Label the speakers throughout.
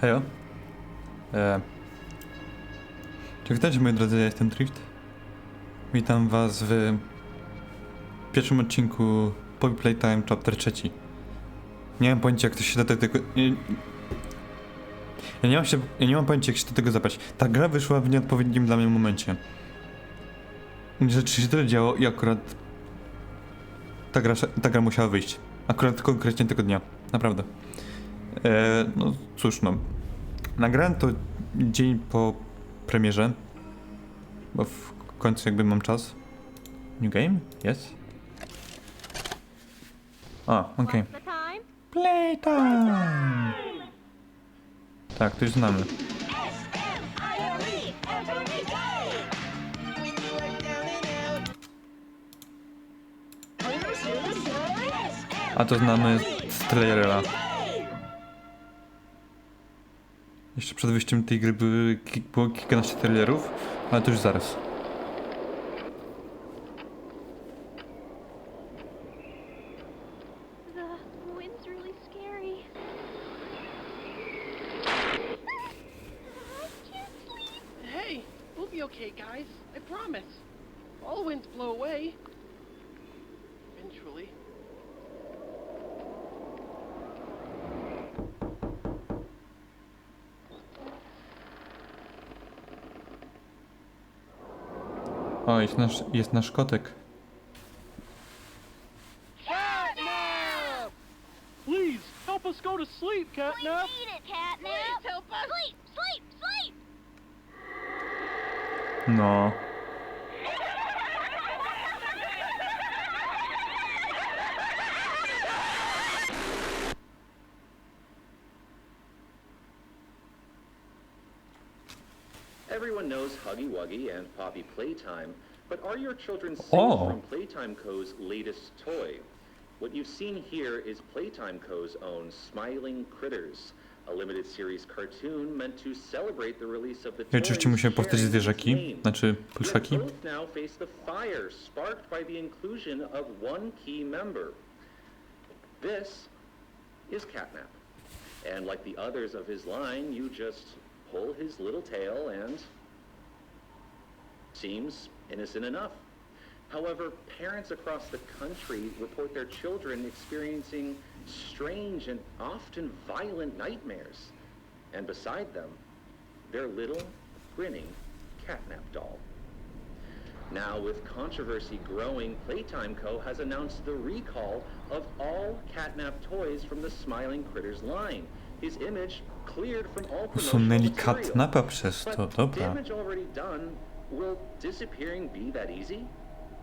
Speaker 1: Hejo. E... Czy witajcie moi drodzy, ja jestem Drift. Witam was w pierwszym odcinku Poppy Playtime Chapter 3. Nie mam pojęcia jak to się do tego... Ja nie, mam się, ja nie mam pojęcia jak się do tego zabrać. Ta gra wyszła w nieodpowiednim dla mnie momencie. Rzeczy się tyle działo i akurat ta gra, ta gra musiała wyjść. Akurat konkretnie tego dnia. Naprawdę. E, no cóż no. Nagrałem to dzień po premierze. Bo w końcu jakby mam czas. New game? Yes? A, okej.
Speaker 2: Time?
Speaker 1: Playtime! Tak, to już znamy. A to znamy z trailera. Jeszcze przed wyjściem tej gry było kilkanaście trailerów, ale to już zaraz.
Speaker 2: The wind's really scary. I can't sleep.
Speaker 3: Hey, we'll be okay, guys. I promise. All winds blow away. Eventually.
Speaker 1: O, jest nasz, jest nasz kotek.
Speaker 3: Catnap! Please, help us go to sleep, Catnap!
Speaker 2: It.
Speaker 3: Please help us.
Speaker 2: Sleep, sleep, sleep.
Speaker 1: No.
Speaker 4: Wuggy Playtime, but are your children safe
Speaker 1: Oh.
Speaker 4: from Playtime Co.'s latest toy? What you've seen here is Playtime Co.'s own Smiling Critters, a limited series cartoon meant to celebrate the release of the
Speaker 1: I oczywiście musimy powtórzyć zwierzaki, znaczy pluszaki.
Speaker 4: now face the fire sparked by the inclusion of one key member. This is Catnap. And like the others of his line, you just pull his little tail and seems innocent enough. However, parents across the country report their children experiencing strange and often violent nightmares. And beside them, their little, grinning catnap doll. Now, with controversy growing, Playtime Co. has announced the recall of all catnap toys from the Smiling Critters line. His image cleared from all promotional
Speaker 1: Usunęli katnapa przez to, dobra.
Speaker 4: damage already done, will disappearing be that easy?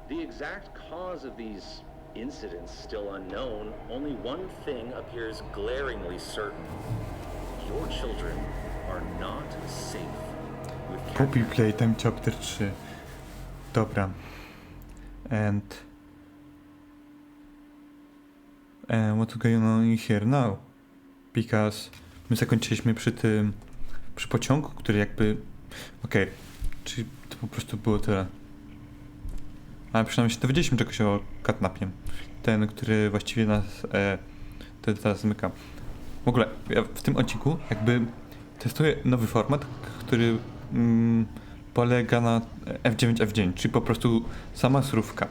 Speaker 4: The exact cause of these incidents still unknown, only one thing appears glaringly certain. Your children are not safe Catnap.
Speaker 1: Playtime Chapter 3. Dobra. And... And what's going on here now? Because my zakończyliśmy przy tym... przy pociągu, który jakby... Okej, czyli to po prostu było tyle. Ale przynajmniej się dowiedzieliśmy czegoś o katnapie. Ten, który właściwie nas... E, ten teraz zmyka. W ogóle, ja w tym odcinku jakby testuję nowy format, który mm, polega na F9, F9, czyli po prostu sama surówka.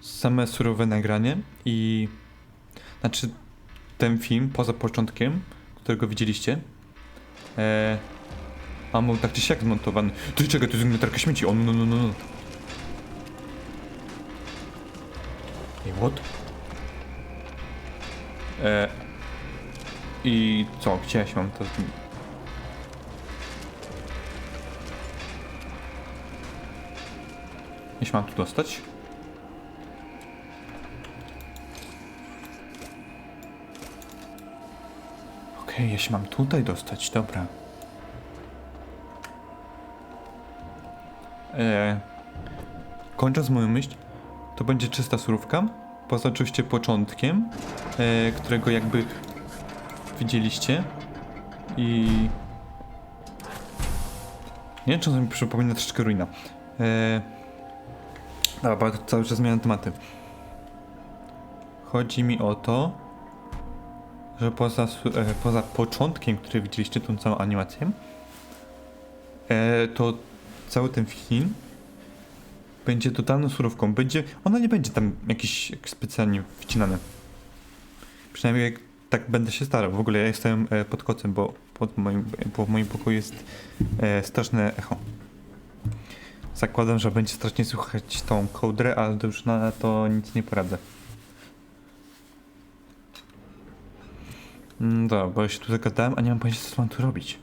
Speaker 1: Same surowe nagranie i znaczy ten film poza początkiem, którego widzieliście, e, a był tak czy siak zmontowany. Ty czekaj, to jest inwentarka śmieci, o no no no no. Ej, what? E, I co, gdzie ja się mam to... Jeśli mam tu dostać? Okej, jeśli mam tutaj dostać, dobra. E, kończąc moją myśl, to będzie czysta surówka, poza oczywiście początkiem, e, którego jakby widzieliście i nie wiem, czy mi przypomina troszeczkę ruina. E, dobra, cały czas zmieniam tematy. Chodzi mi o to, że poza, e, poza początkiem, który widzieliście, tą całą animację, e, to cały ten film będzie totalną surówką. Będzie, ona nie będzie tam jakiś jak specjalnie wcinane. Przynajmniej jak tak będę się starał. W ogóle ja jestem e, pod kocem, bo, pod moim, bo w moim pokoju jest e, straszne echo. Zakładam, że będzie strasznie słychać tą kołdrę, ale to już na to nic nie poradzę. No dobra, bo ja się tu zagadałem, a nie mam pojęcia co mam tu robić.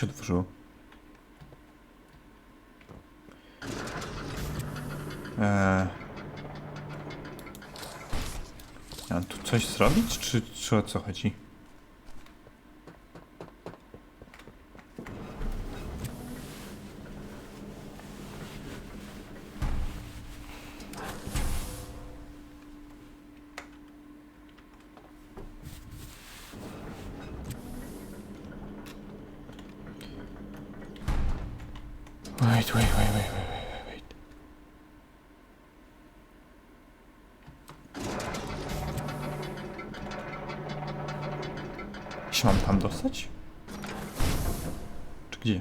Speaker 1: Się otworzyło. Eee... Ja mam tu coś zrobić, czy, czy o co chodzi? Się mam tam dostać? Czy gdzie?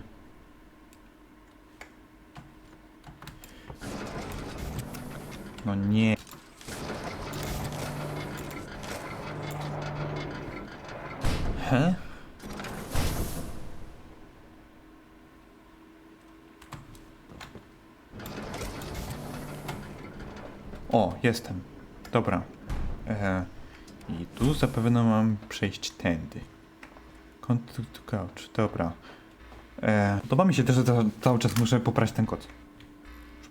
Speaker 1: No nie. He? O, jestem. Dobra. E, I tu zapewne mam przejść tędy. Contact to couch, dobra. E, podoba mi się też, że ca- cały czas muszę poprawić ten kod.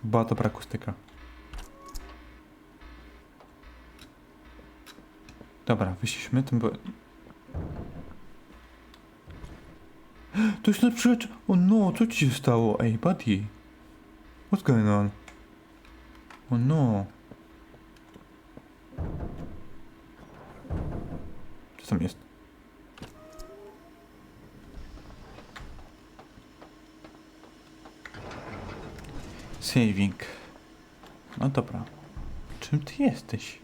Speaker 1: Była dobra akustyka. Dobra, wyszliśmy, tym było... To jest na przykład... O no, co ci się stało? Ej, buddy. What's going on? O no. Saving. No dobra. Czym ty jesteś?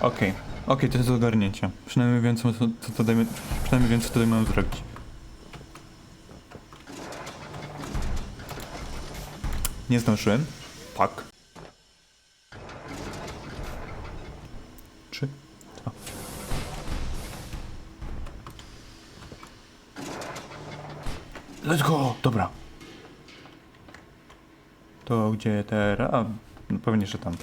Speaker 1: Okej, okej, to jest do ogarnięcia. Przynajmniej wiem, co, co tutaj, przynajmniej wiem, co tutaj mam zrobić. Nie zdążyłem. Fuck. Let's go! Dobra. To gdzie teraz? A, no pewnie, że tam.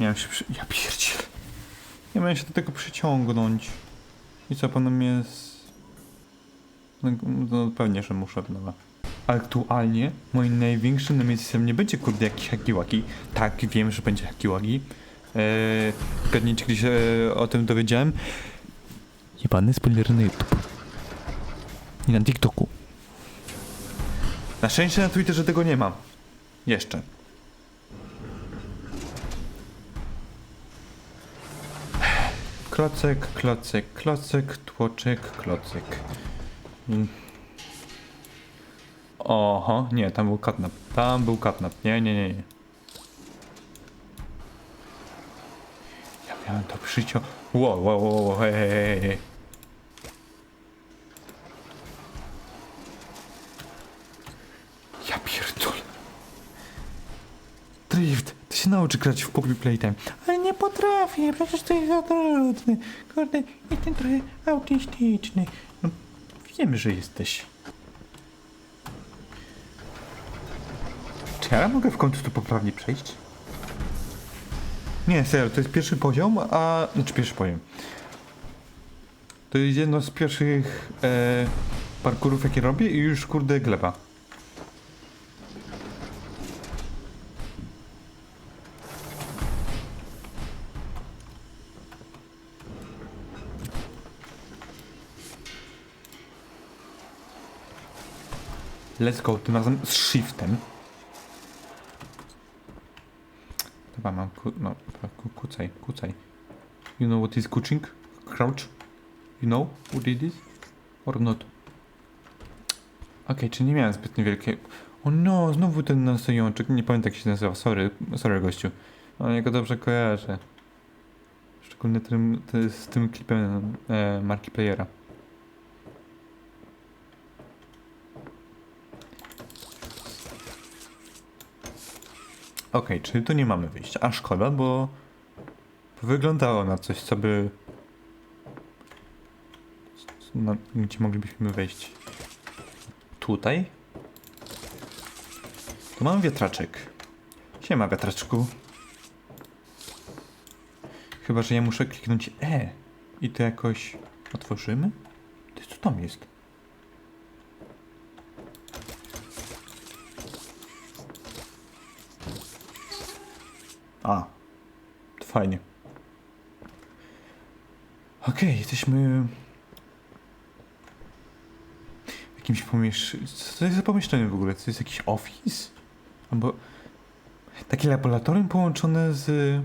Speaker 1: Miałem się przy... Ja pierdziel. Nie miałem się do tego przyciągnąć. I co, pan mnie z... No, no pewnie, że muszę nowa. Aktualnie moim największym nemesisem nie będzie kurde jakiś hakiwaki. Tak, wiem, że będzie hakiwaki. Zgadnijcie, gdzie się o tym dowiedziałem. Jebany spoiler na YouTube. I na TikToku. Na szczęście na Twitterze tego nie mam. Jeszcze. Klocek, klocek, klocek, tłoczek, klocek. Mm. Oho, nie, tam był katnap. Tam był katnap. Nie, nie, nie, nie. Ja miałem to przyciąg... Wow, wow, wow, hej, hej, hej. Ja pierdolę. Drift, ty się nauczy grać w Poppy Playtime. Ale nie potrafię, przecież to jest za trudne. Kurde, jestem trochę autystyczny. No, wiem, że jesteś. Czy ja mogę w końcu tu poprawnie przejść? Nie, serio, to jest pierwszy poziom, a... Znaczy pierwszy poziom. To jest jedno z pierwszych e, parkurów, jakie robię i już kurde gleba. Let's go, tym razem z shiftem. Chyba mam ku, no, ku, kucaj, kucaj. You know what is kuching? Crouch? You know what it is? Or not? Okej, czy nie miałem zbyt niewielkiej... O no, znowu ten nastojączek, nie pamiętam jak się nazywa, sorry, sorry gościu. Ale ja go dobrze kojarzę. Szczególnie tym, ty- z tym klipem e, marki Playera. Okej, czyli tu nie mamy wyjścia. A szkoda, bo wyglądało na coś, co by. Na, gdzie moglibyśmy wejść? Tutaj? Tu mam wiatraczek. Siema, wiatraczku. Chyba, że ja muszę kliknąć E i to jakoś otworzymy? Ty, co tam jest? A, fajnie. Okej, jesteśmy w jakimś pomieszczeniu. Co to jest za pomieszczenie w ogóle? To jest jakiś office? Albo takie laboratorium połączone z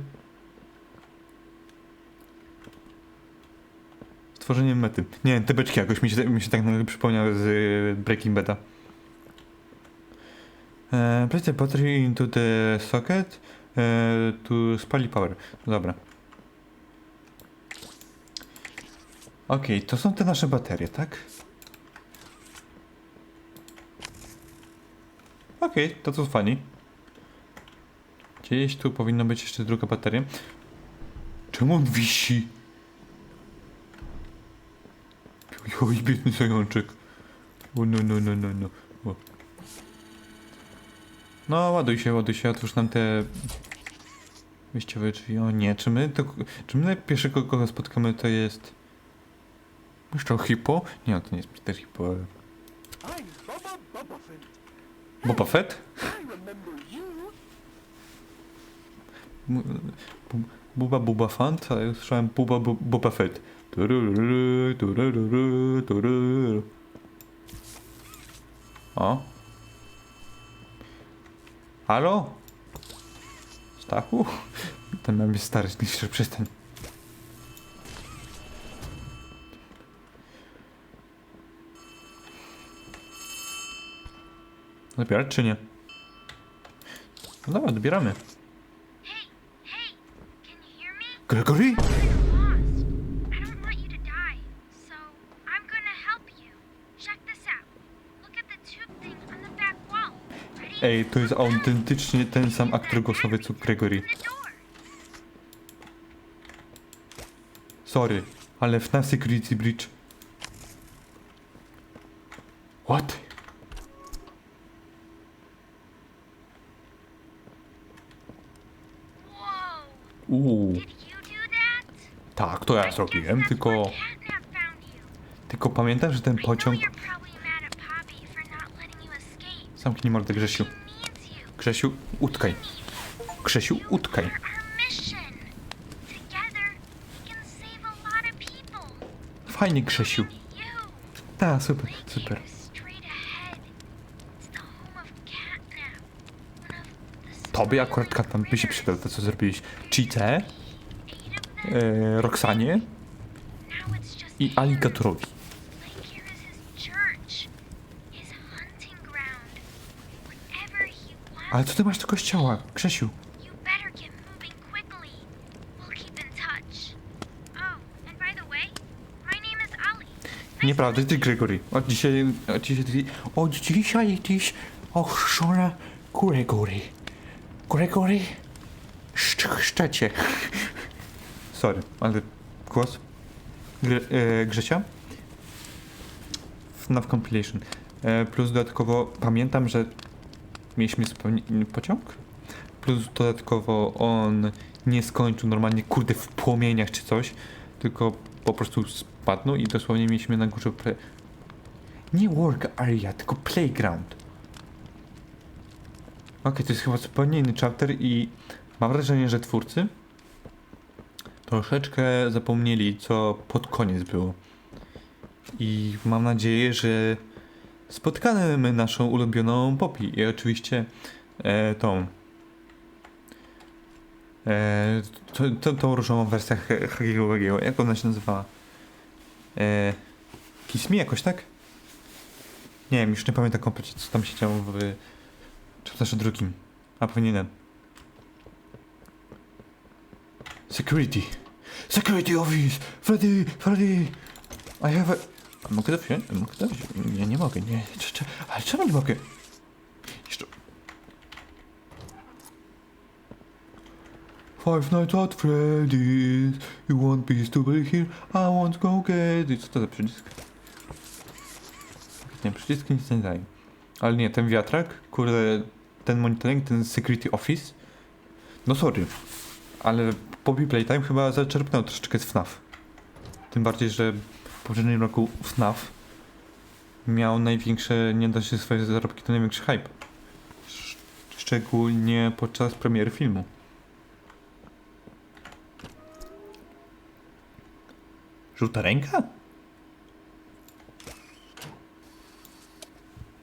Speaker 1: stworzeniem mety. Nie, te beczki jakoś mi się, mi się tak nagle przypomniały z y, Breaking Bada. Uh, place the into the socket uh, to spali power. Dobra. Okej, to są te nasze baterie, tak? Okej, to co fani. Gdzieś tu powinna być jeszcze druga bateria. Czemu on wisi? Oj, biedny zajączek. O, no, no, no, no, no. O. No, ładuj się, ładuj się, otwórz nam te wyjściowe drzwi. O nie, czy my, to, czy my pierwszego kogo spotkamy to jest... Jeszcze Hippo? Nie, to nie jest Peter Hippo, ale... Boba Fett? Buba Buba Fant, a ja słyszałem Buba Bu- Boba Fett. O. Halo? Stachu? Ten mam jest stary, niż przestań. Zabierać czy nie? No dobra,
Speaker 2: me?
Speaker 1: Gregory?
Speaker 2: I'm lost. I don't want you to die, so I'm gonna help you. Check this out. Look at the tube thing on the back wall. Ready?
Speaker 1: Ej, to jest autentycznie ten sam aktor głosowy co Gregory. Sorry, ale FNAF Security Breach. What? Uuu, tak, to ja zrobiłem, tylko... Tylko pamiętam, że ten pociąg...
Speaker 2: you're probably mad at Poppy for not letting you escape.
Speaker 1: Zamknij mordę, Grzesiu. Grzesiu, utkaj. Grzesiu, utkaj. Fajnie, Grzesiu. Tak, super, super. Tobie akurat Katan by się przydał to, co zrobiłeś.
Speaker 2: Them.
Speaker 1: e, Roxanie i
Speaker 2: him.
Speaker 1: Ale co ty masz do kościoła, Grzesiu?
Speaker 2: You better get moving quickly. We'll keep in touch. Oh, and by the way, my name is Ali. Nice
Speaker 1: Nieprawda,
Speaker 2: to
Speaker 1: ty. Gregory. Od dzisiaj, od dzisiaj, od dzisiaj tyś ochrzczona Gregory. Gregory? Szcz, szczecie. Sorry, ale głos? Gre, e, Grzesia? FNAF Compilation. E, plus dodatkowo pamiętam, że mieliśmy spełni- pociąg? Plus dodatkowo on nie skończył normalnie, kurde, w płomieniach czy coś, tylko po prostu spadnął i dosłownie mieliśmy na górze play... Nie work area, tylko playground. Okej, to jest chyba zupełnie inny chapter i mam wrażenie, że twórcy troszeczkę zapomnieli, co pod koniec było. I mam nadzieję, że spotkamy naszą ulubioną Poppy i oczywiście e, tą E, tą różową wersję Hagiego. Jak ona się nazywała? E, Kiss Me jakoś, tak? Nie wiem, już nie pamiętam kompletnie, co tam się działo w chapterze drugim. A powinienem. Security. Security office! Freddy! Freddy! I have a... A mogę to wziąć? Mogę to wziąć? Nie, nie mogę, nie. Cze- Ale czemu nie mogę? Jeszcze... Five Nights at Freddy's You want peace to be here I want go get it Co to za przycisk? Nie, przyciski nic nie dają. Ale nie, ten wiatrak, kurde, ten monitoring, ten security office No sorry, ale Poppy Playtime chyba zaczerpnął troszeczkę z FNAF. Tym bardziej, że poprzednim roku FNAF miał największe, nie da się swoje zarobki, to największy hype. Sz- Szczególnie podczas premiery filmu. Żółta ręka?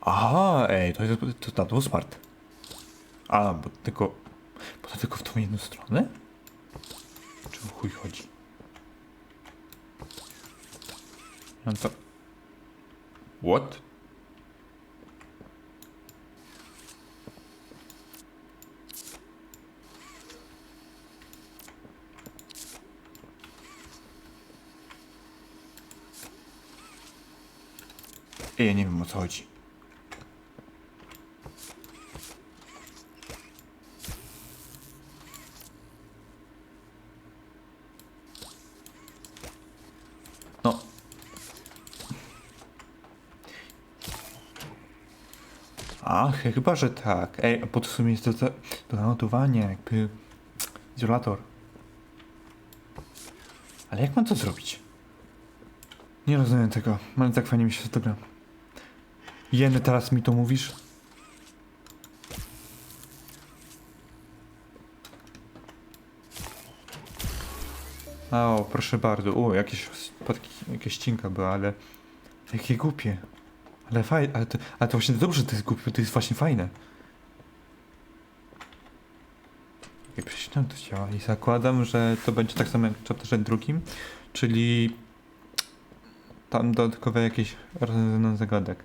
Speaker 1: Aha, ej, to, jest- to, to, to był smart. A, bo tylko, bo to tylko w tą jedną stronę? Czy o chuj chodzi? No to... What? Ej, ja nie wiem o co chodzi. A, chyba, że tak. Ej, to w sumie jest do, do zanotowania, jakby izolator. Ale jak mam to zrobić? Nie rozumiem tego, ale tak fajnie mi się to gra. Jeny, teraz mi to mówisz? A, o, proszę bardzo. O, jakieś spadki, jakaś ścinka była, ale... Jakie głupie. Ale fajne, ale to, ale to właśnie dobrze, że to jest głupie, to jest właśnie fajne. Jak przeczytam to działa i zakładam, że to będzie tak samo jak w chapterze drugim, czyli tam dodatkowe jakieś rozwiązanie zagadek.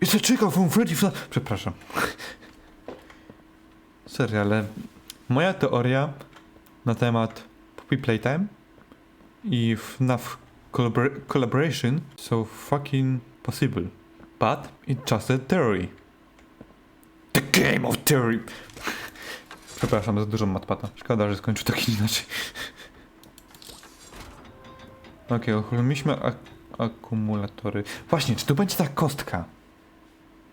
Speaker 1: It's a chicken from Freddy. Przepraszam. Serio, ale moja teoria na temat Puppy Playtime i FNAF collabor collaboration so fucking possible. But it's just a theory. The game of theory. Przepraszam za dużo matpata. Szkoda, że skończył tak inaczej. Okej, okay, uchyliliśmy ak akumulatory. Właśnie, czy tu będzie ta kostka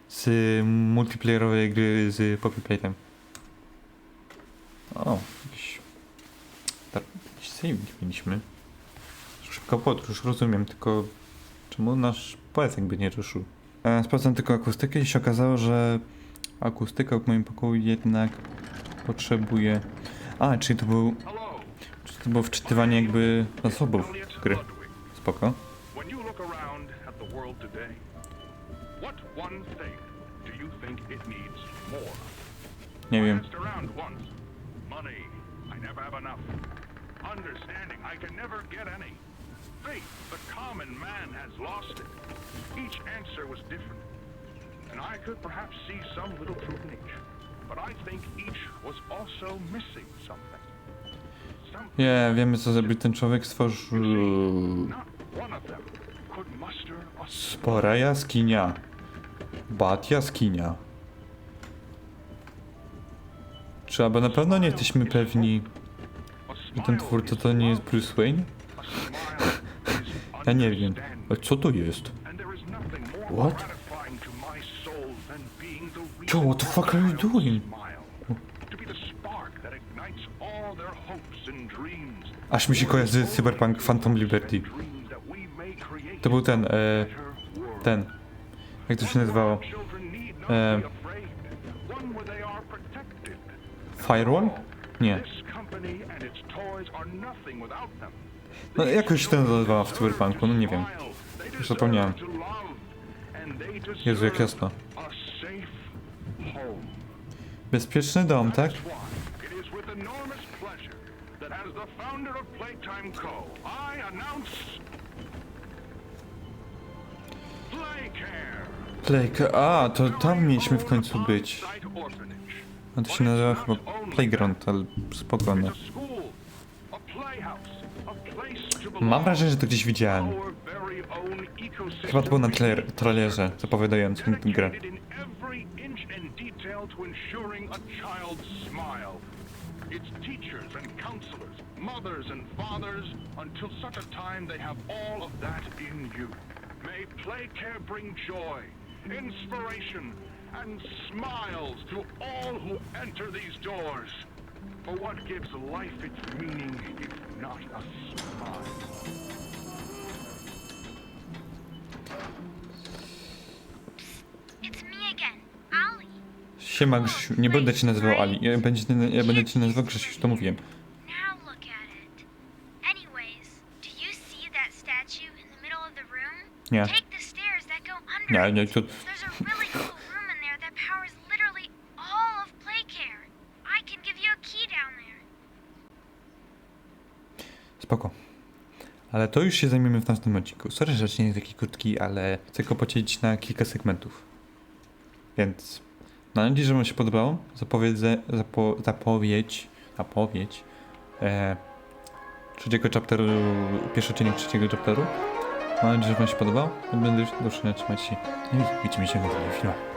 Speaker 1: z multiplayerowej gry z Poppy Playtime? O, jakiś... Tak, jakiś saving mieliśmy. Szybka podróż, rozumiem, tylko czemu nasz pojazd jakby nie ruszył? E, sprawdzam tylko akustykę i się okazało, że akustyka w moim pokoju jednak potrzebuje... A, czyli to był... Czyli to było wczytywanie jakby zasobów gry. Spoko. Nie wiem.
Speaker 5: never get any. Faith. The common man has lost it. Each answer was different. And I could perhaps see some little truth in each. But I think each was also missing something.
Speaker 1: Nie, wiemy co zrobił ten człowiek, stworzył... Spora jaskinia. Bat jaskinia. Czy aby na pewno nie jesteśmy pewni, że ten twórca to nie jest Bruce Wayne? Ja nie wiem. Ale co to jest? What? Joe, what the fuck are you doing? Aż mi się kojarzy Cyberpunk Phantom Liberty. To był ten, e, ten. Jak to się nazywało? E, Firewall? Nie. No jakoś się to nazywało w Cyberpunku, no nie wiem. Już zapomniałem. Jezu, jak jasno. Bezpieczny dom, tak?
Speaker 5: Playcare.
Speaker 1: A, to tam mieliśmy w końcu być. A to się nazywa chyba Playground, ale spokojnie. Mam wrażenie, że to gdzieś widziałem. Chyba to było na trailer, trailerze zapowiadającym tę grę.
Speaker 5: Its teachers and counselors, mothers and fathers, until such a time they have all of that in you. May Playcare bring joy, inspiration, and smiles to all who enter these doors. For what gives life its meaning if not a smile?
Speaker 2: It's me again, Ollie.
Speaker 1: Siema Grzesiu, nie będę cię nazywał Ali, ja, będzie, ja będę cię nazywał Grzesiu, już to mówiłem.
Speaker 2: Now look at it. Anyways, do you see that statue in the middle of the room?
Speaker 1: Nie.
Speaker 2: Take the stairs that go under
Speaker 1: Nie,
Speaker 2: it.
Speaker 1: nie, to...
Speaker 2: There's a really cool room in there that powers literally all of Playcare. I can give you a key down there.
Speaker 1: Spoko. Ale to już się zajmiemy w następnym odcinku. Sorry, że nie jest taki krótki, ale chcę go podzielić na kilka segmentów. Więc mam nadzieję, że wam się podobało. Zapowiedzę, zapo, zapowiedź, zapowiedź e, trzeciego chapteru, pierwszy odcinek trzeciego chapteru. Mam nadzieję, że wam się podobał. Będę już do usłyszenia, trzymajcie się. No i widzimy się w następnym filmie.